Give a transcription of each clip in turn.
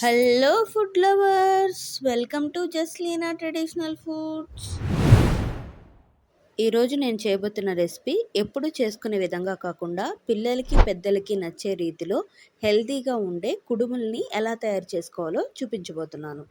Hello food lovers welcome to Jasleena traditional foods ఈరోజు నేను చేయబోతున్న రెసిపీ ఎప్పుడు చేసుకునే విధంగా కాకుండా పిల్లలకి పెద్దలకి నచ్చే రీతిలో హెల్తీగా ఉండే కుడుముల్ని ఎలా తయారు చేసుకోవాలో చూపించబోతున్నాను.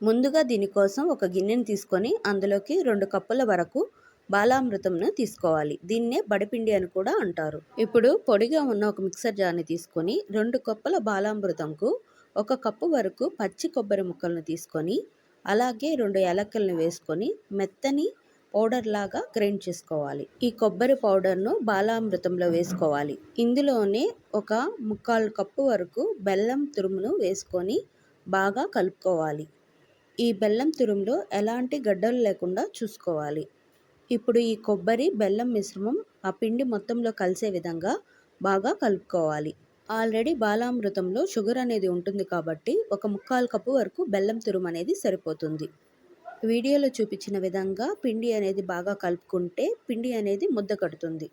ముందుగా దీనికోసం ఒక గిన్నెని తీసుకొని అందులోకి రెండు కప్పుల వరకు బాలామృతంను తీసుకోవాలి. దీన్నే బడిపిండి అని కూడా అంటారు. ఇప్పుడు పొడిగా ఉన్న ఒక మిక్సర్ జార్ని తీసుకొని రెండు కప్పుల బాలామృతంకు ఒక కప్పు వరకు పచ్చి కొబ్బరి ముక్కలను తీసుకొని అలాగే రెండు యాలక్కలను వేసుకొని మెత్తని పౌడర్ లాగా గ్రైండ్ చేసుకోవాలి. ఈ కొబ్బరి పౌడర్ను బాలామృతంలో వేసుకోవాలి. ఇందులోనే ఒక ముక్కాలు కప్పు వరకు బెల్లం తురుమును వేసుకొని బాగా కలుపుకోవాలి. ఈ బెల్లం తురుములో ఎలాంటి గడ్డలు లేకుండా చూసుకోవాలి. ఇప్పుడు ఈ కొబ్బరి బెల్లం మిశ్రమం ఆ పిండి మొత్తంలో కలిసే విధంగా బాగా కలుపుకోవాలి. ఆల్రెడీ బాలామృతంలో షుగర్ అనేది ఉంటుంది కాబట్టి ఒక ముక్కాలు కప్పు వరకు బెల్లం తురుము అనేది సరిపోతుంది. వీడియోలో చూపించిన విధంగా పిండి అనేది బాగా కలుపుకుంటే పిండి అనేది ముద్ద కడుతుంది.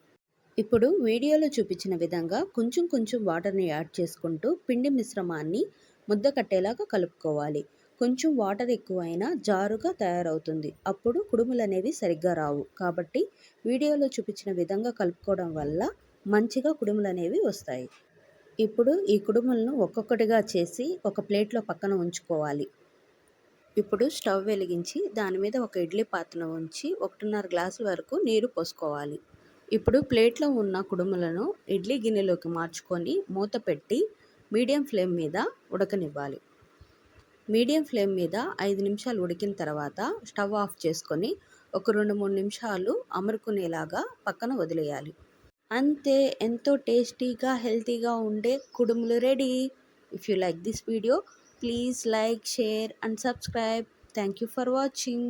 ఇప్పుడు వీడియోలో చూపించిన విధంగా కొంచెం కొంచెం వాటర్ని యాడ్ చేసుకుంటూ పిండి మిశ్రమాన్ని ముద్ద కట్టేలాగా కలుపుకోవాలి. కొంచెం వాటర్ ఎక్కువైనా జారుగా తయారవుతుంది. అప్పుడు కుడుములు అనేవి సరిగ్గా రావు. కాబట్టి వీడియోలో చూపించిన విధంగా కలుపుకోవడం వల్ల మంచిగా కుడుములు అనేవి వస్తాయి. ఇప్పుడు ఈ కుడుములను ఒక్కొక్కటిగా చేసి ఒక ప్లేట్లో పక్కన ఉంచుకోవాలి. ఇప్పుడు స్టవ్ వెలిగించి దాని మీద ఒక ఇడ్లీ పాత్రను ఉంచి ఒకటిన్నర గ్లాసుల వరకు నీరు పోసుకోవాలి. ఇప్పుడు ప్లేట్లో ఉన్న కుడుములను ఇడ్లీ గిన్నెలోకి మార్చుకొని మూత పెట్టి మీడియం ఫ్లేమ్ మీద ఉడకనివ్వాలి. మీడియం ఫ్లేమ్ మీద ఐదు నిమిషాలు ఉడికిన తర్వాత స్టవ్ ఆఫ్ చేసుకొని ఒక రెండు మూడు నిమిషాలు అమరుకునేలాగా పక్కన వదిలేయాలి. అంతే ఎంతో టేస్టీగా హెల్తీగా ఉండే కుడుములు ready. If you like this video please like share and subscribe thank you for watching